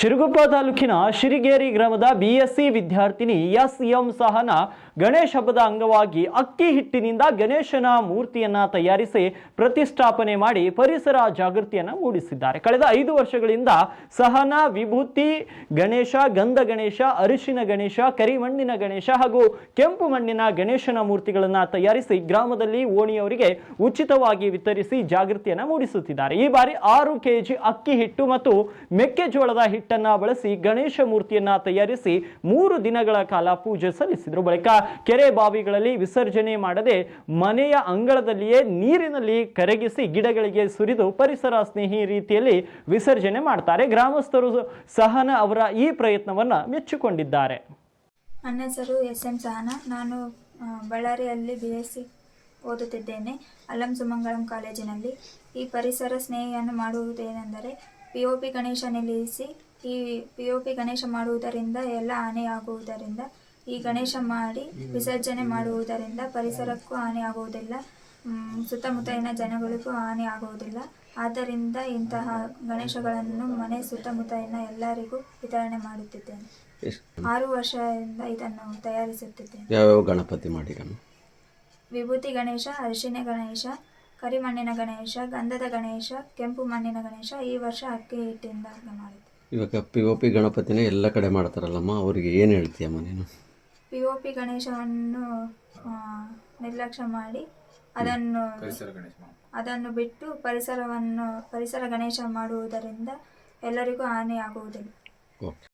ಶಿರಗುಪ್ಪ ತಾಲೂಕಿನ ಶಿರಿಗೇರಿ ಗ್ರಾಮದ ಬಿಎಸ್ಸಿ ವಿದ್ಯಾರ್ಥಿನಿ ಎಸ್ ಎಂ ಸಹನ ಗಣೇಶ ಹಬ್ಬದ ಅಂಗವಾಗಿ ಅಕ್ಕಿ ಹಿಟ್ಟಿನಿಂದ ಗಣೇಶನ ಮೂರ್ತಿಯನ್ನ ತಯಾರಿಸಿ ಪ್ರತಿಷ್ಠಾಪನೆ ಮಾಡಿ ಪರಿಸರ ಜಾಗೃತಿಯನ್ನ ಮೂಡಿಸಿದ್ದಾರೆ. ಕಳೆದ ಐದು ವರ್ಷಗಳಿಂದ ಸಹನ, ವಿಭೂತಿ, ಗಣೇಶ, ಗಂಧ ಗಣೇಶ, ಅರಿಶಿನ ಗಣೇಶ, ಕರಿಮಣ್ಣಿನ ಗಣೇಶ ಹಾಗೂ ಕೆಂಪು ಮಣ್ಣಿನ ಗಣೇಶನ ಮೂರ್ತಿಗಳನ್ನ ತಯಾರಿಸಿ ಗ್ರಾಮದಲ್ಲಿ ಓಣಿಯವರಿಗೆ ಉಚಿತವಾಗಿ ವಿತರಿಸಿ ಜಾಗೃತಿಯನ್ನ ಮೂಡಿಸುತ್ತಿದ್ದಾರೆ. ಈ ಬಾರಿ ಆರು ಕೆಜಿ ಅಕ್ಕಿ ಹಿಟ್ಟು ಮತ್ತು ಮೆಕ್ಕೆಜೋಳದ ಹಿಟ್ಟನ್ನ ಬಳಸಿ ಗಣೇಶ ಮೂರ್ತಿಯನ್ನ ತಯಾರಿಸಿ ಮೂರು ದಿನಗಳ ಕಾಲ ಪೂಜೆ ಸಲ್ಲಿಸಿದರು. ಬಳಿಕ ಕೆರೆ ಬಾವಿಗಳಲ್ಲಿ ವಿಸರ್ಜನೆ ಮಾಡದೆ ಮನೆಯ ಅಂಗಳದಲ್ಲಿಯೇ ನೀರಿನಲ್ಲಿ ಕರಗಿಸಿ ಗಿಡಗಳಿಗೆ ಸುರಿದು ಪರಿಸರ ಸ್ನೇಹಿ ರೀತಿಯಲ್ಲಿ ವಿಸರ್ಜನೆ ಮಾಡ್ತಾರೆ. ಗ್ರಾಮಸ್ಥರು ಸಹನ ಅವರ ಈ ಪ್ರಯತ್ನವನ್ನ ಮೆಚ್ಚಿಕೊಂಡಿದ್ದಾರೆ. ನನ್ನ ಹೆಸರು ಎಸ್ ಎಂ ಸಹನ, ನಾನು ಬಳ್ಳಾರಿಯಲ್ಲಿ ಬಿ ಓದುತ್ತಿದ್ದೇನೆ ಅಲಂ ಸುಮಂಗಳಂ ಕಾಲೇಜಿನಲ್ಲಿ. ಈ ಪರಿಸರ ಸ್ನೇಹಿಯನ್ನು ಮಾಡುವುದೇನೆಂದರೆ ಪಿ ಒ ಪಿ ಗಣೇಶ ನಿಲ್ಲಿಸಿ ಈ ಪಿ ಒ ಪಿ ಗಣೇಶ ಮಾಡುವುದರಿಂದ ಎಲ್ಲ ಹಾನಿಯಾಗುವುದರಿಂದ ಈ ಗಣೇಶ ಮಾಡಿ ವಿಸರ್ಜನೆ ಮಾಡುವುದರಿಂದ ಪರಿಸರಕ್ಕೂ ಹಾನಿಯಾಗುವುದಿಲ್ಲ. ಆಗುವುದಿಲ್ಲ ಸುತ್ತಮುತ್ತಲಿನ ಜನಗಳಿಗೂ ಹಾನಿ ಆಗುವುದಿಲ್ಲ ಆದ್ದರಿಂದ ಇಂತಹ ಗಣೇಶಗಳನ್ನು ಮನೆ ಸುತ್ತಮುತ್ತಲಿನ ಎಲ್ಲರಿಗೂ ವಿತರಣೆ ಮಾಡುತ್ತಿದ್ದೇನೆ. ಆರು ವರ್ಷದಿಂದ ಇದನ್ನು ತಯಾರಿಸುತ್ತಿದ್ದೇನೆ. ಯಾವ್ಯಾವ ಗಣಪತಿ ಮಾಡಿ ವಿಭೂತಿ ಗಣೇಶ ಅರಿಶಿನ ಗಣೇಶ ಕರಿಮಣ್ಣಿನ ಗಣೇಶ ಗಂಧದ ಗಣೇಶ ಕೆಂಪು ಮಣ್ಣಿನ ಗಣೇಶ ಈ ವರ್ಷ ಅಕ್ಕಿ ಹಿಟ್ಟಿಂದ ಮಾಡಿದ್ದೆ ಇವಾಗ ಪಿ ಓ ಪಿ ಗಣಪತಿನ ಎಲ್ಲ ಕಡೆ ಮಾಡ್ತಾರಲ್ಲಮ್ಮ ಅವರಿಗೆ ಏನು ಹೇಳ್ತೀಯಮ್ಮ ನೀನು? ಪಿ ಓ ಪಿ ಗಣೇಶವನ್ನು ಆ, ನಿರ್ಲಕ್ಷ್ಯ ಮಾಡಿ ಅದನ್ನು ಅದನ್ನು ಬಿಟ್ಟು ಪರಿಸರವನ್ನು ಪರಿಸರ ಗಣೇಶ ಮಾಡುವುದರಿಂದ ಎಲ್ಲರಿಗೂ ಹಾನಿಯಾಗುವುದಿಲ್ಲ. ಓಕೆ.